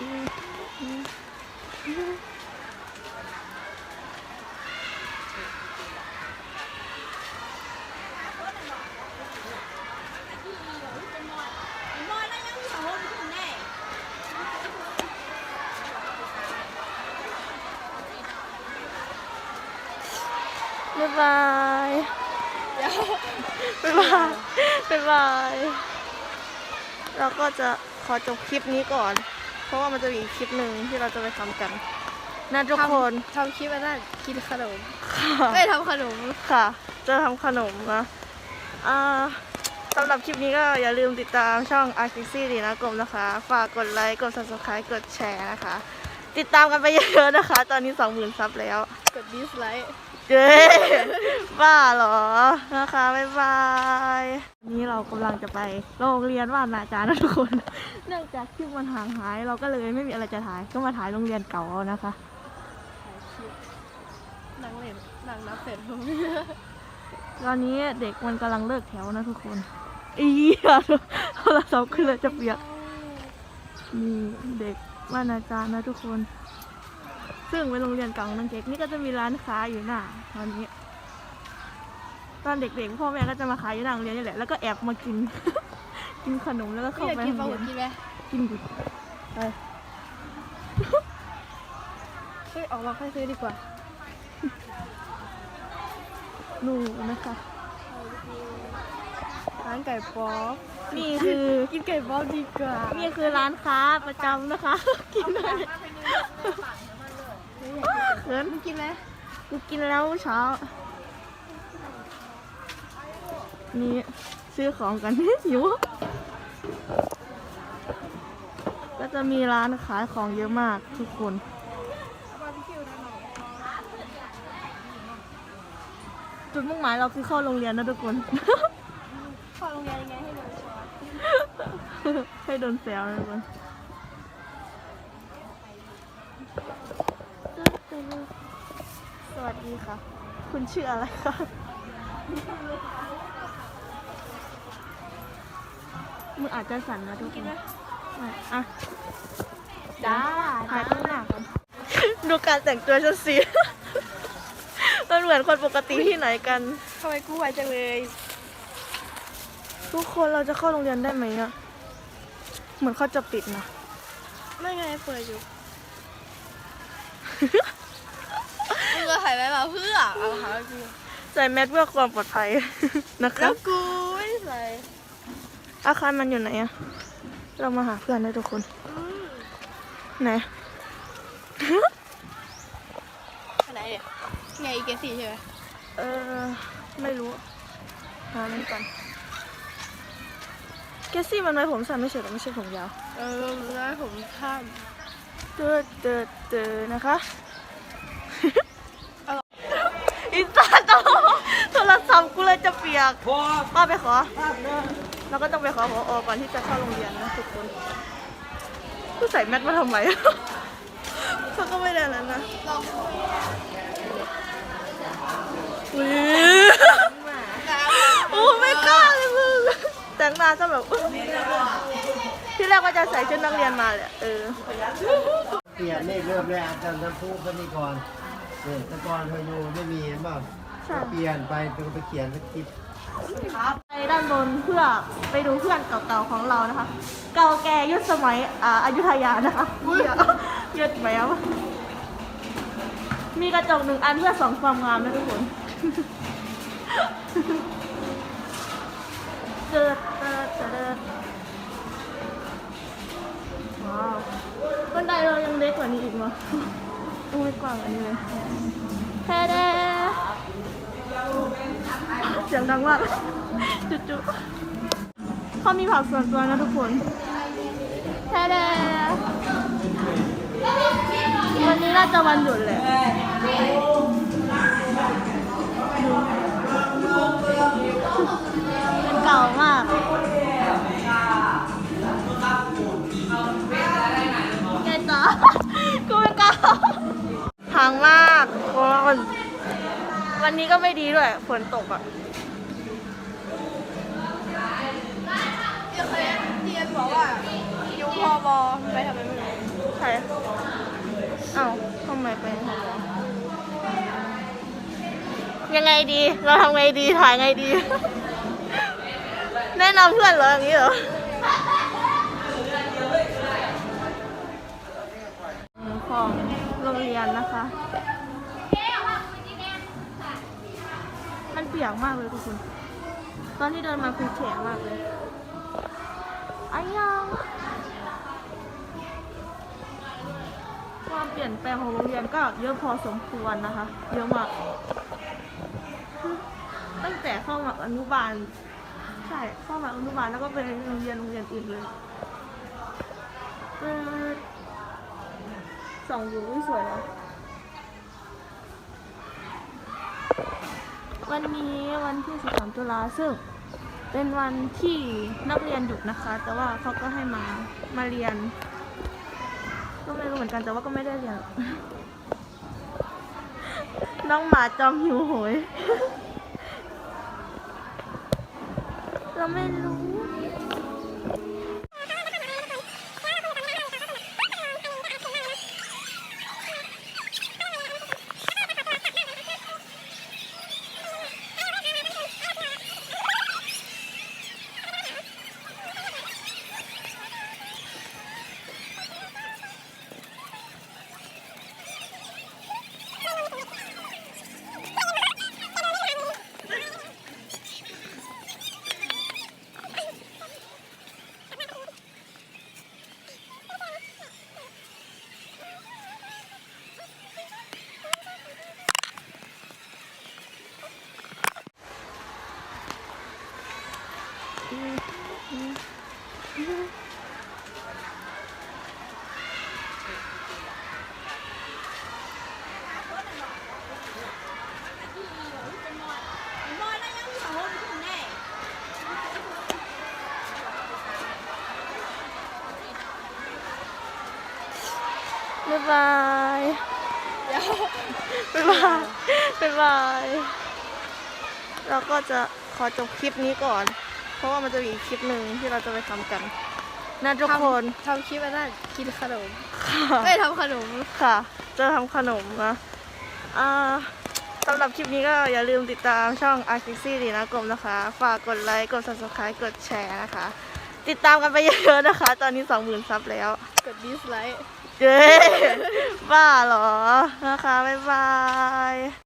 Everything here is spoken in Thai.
บ๊ายบายบ๊ายบายบ๊ายบาย เราก็จะขอจบคลิปนี้ก่อน เพราะว่ามันจะมีอีกคลิปหนึ่งที่เราจะไปทำกันนะทุกคนทำคลิปอันนั้นกินขนมค่ะไม่ทำขนมค่ะ จะทำขนมนะอ่าสำหรับคลิปนี้ก็อย่าลืมติดตามช่อง a r t i x i ดีนะกลมนะคะ ฝากกดไลค์ กด subscribe กดแชร์นะคะ ติดตามกันไปเยอะๆนะคะ ตอนนี้ 20,000 ซับแล้ว กดดิสไลค์ เย้บ้าเหรอ นะคะบ๊ายบายนี่เรากำลังจะไปโรงเรียนว่านอาจารย์นะทุกคน เนื่องจากคลิปมันห่างหาย เราก็เลยไม่มีอะไรจะถ่ายก็มาถ่ายโรงเรียนเก่าเอานะคะนั่งเล่นนั่งนับเสร็จตอนนี้เด็กมันกำลังเลิกแถวนะทุกคนอีอะโทรศัพท์ขึ้นเลยจะเปียกนี่เด็กว่านอาจารย์นะทุกคน ซึ่งเป็นโรงเรียนเก่าของนังเก๊กนี่ก็จะมีร้านค้าอยู่หน้าตอนนี้ ตอนเด็กๆพ่อแม่ก็จะมาขายอยู่หน้าโรงเรียนนี่แหละแล้วก็แอบมากิน กินขนมแล้วก็ไม่เข้าอยากไปกินโรปลางหเรีมึยนกกินไหมกินดิไปเฮ้ยออกมาค่อยซื้อดีกว่านู่นนะคะร้านไก่ป๊อปนี่คือกินไก่ป๊อปดีกว่า นี่คือร้านค้าประจำนะคะ กินได้ เขินมึงกินไหมกูกินแล้วเช้า นี่ซื้อของกัน หิว ก็จะมีร้านขายของเยอะมากทุกคน จุดมุ่งหมายเราคือเข้าโรงเรียนนะทุกคน เข้าโรงเรียนยังไงให้ดูช้อนให้โดนแซวนะทุกคน สวัสดีค่ะ คุณชื่ออะไรคะมืออาจจะสั่นนะทุกคนไม่อะจ้าถ่ายข้างหน้าก่อนดูการแต่งตัวฉันสิมันเหมือนคนปกติที่ไหนกันทำไมกูไหวจังเลย ทุกคนเราจะเข้าโรงเรียนได้ไหมอะเหมือนเขาจะปิดนะไม่ไงเปิดอยู่ มึงจะถ่ายไว้มาเพื่อเอาหากูใส่แมสเพื่อความปลอดภัย นะคแล้รับวกูไม่ได้ใส่อาคารมันอยู่ไหนอะเรามาหาเพื่อนได้ทุกคน อืมไหน อันไหนเนี่ยไงอีเกสี่ใช่ไหมเออ ไม่รู้ หามันก่อนแกซี่มันไว้ผมสั้นไม่ใช่หรอไม่ใช่ผมยาว เออแล้วผมข้ามเจอเจอเจอนะคะเอาอินสตา โตโทรศัพท์กูเลยจะเปียกป้าไปขอเราก็ต้องไปขอพอก่อนที่จะเข้าโรงเรียนนะทุกคนกูใส่แมสมาทำไมเขาก็ไม่ได้แล้วนะลองอุ้ยมาโอ้ไม่กล้าเลยมึงแต่งหน้าซะแบบอุ๊ยที่แรกก็จะใส่ชุดนักเรียนมาแหละเออเปลี่ยนนี่เริ่มแรกอาจารย์น้ำพุก็นี่ก่อนเนี่ยแตะกอนเธออยู่ไม่มีเห็นป่ะ ใช่เปลี่ยนไปต้องไปเขียนสคริปต์ไปด้านบนเพื่อไปดูเพื่อนเก่าๆของเรานะคะ เก่าแก่ยุคสมัยอ่าอยุธยานะคะเหี้ยยืดแมวมีกระจกหนึ่งอันเพื่อส่องความงามนะทุกคนเจิดเจิดเจิดว้าวบันไดเรายังเล็กกว่านี้อีกมั้ยต้องไม่กว้างกว่านี้เลยแท้แดเสียงดังมาก จุ๊ๆเขามีผักส่วนตัวนะทุกคนแท้แดวันนี้น่าจะวันหยุดแหละเป็นเก่ามากแกจ๋ากูไม่กล้าห่างมากคนวันนี้ก็ไม่ดีด้วย ฝนตกอะ เดี๋ยวเคยเรียนบอกว่ายูพอบอไปทำไมไม่รู้ใครเอ้าทำไมไปหอยังไงดี เราทำไงดี ถ่ายไงดี แนะนำเพื่อนเหรออย่างนี้เหรอของโรงเรียนนะคะ มันเปียกมากเลยทุกคน ตอนที่เดินมาคือแฉะมากเลยอันยังความเปลี่ยนแปลงของโรงเรียนก็เยอะพอสมควรนะคะ เยอะมาก ตั้งแต่เข้ามาอนุบาล ใช่เข้ามาอนุบาลแล้วก็ไปโรงเรียนโรงเรียนอื่นเลยเออสองอยู่ไม่สวยแล้ว วันนี้วันที่ 13 ตุลาซึ่งเป็นวันที่นักเรียนหยุดนะคะ แต่ว่าเขาก็ให้มามาเรียน ก็ไม่รู้เหมือนกันแต่ว่าก็ไม่ได้เรียน น้องหมาจอมหิวโหย เราไม่รู้ บ๊ายบายบ๊ายบายบ๊ายบาย เราก็จะขอจบคลิปนี้ก่อน เพราะว่ามันจะมีอีกคลิปหนึ่งที่เราจะไปทำกันนะทุกคนทำคลิปอันนั้นกินขนมค่ะไม่ทำขนมค่ะ จะทำขนมนะอ่าสำหรับคลิปนี้ก็อย่าลืมติดตามช่อง a r t i x i ดีนะกลมนะคะ ฝากกดไลค์กด subscribe กดแชร์นะคะ ติดตามกันไปเยอะๆนะคะ ตอนนี้ 20,000ซับแล้ว กดดิสไลค์ เย้ บ้าเหรอ นะคะ บ๊ายบาย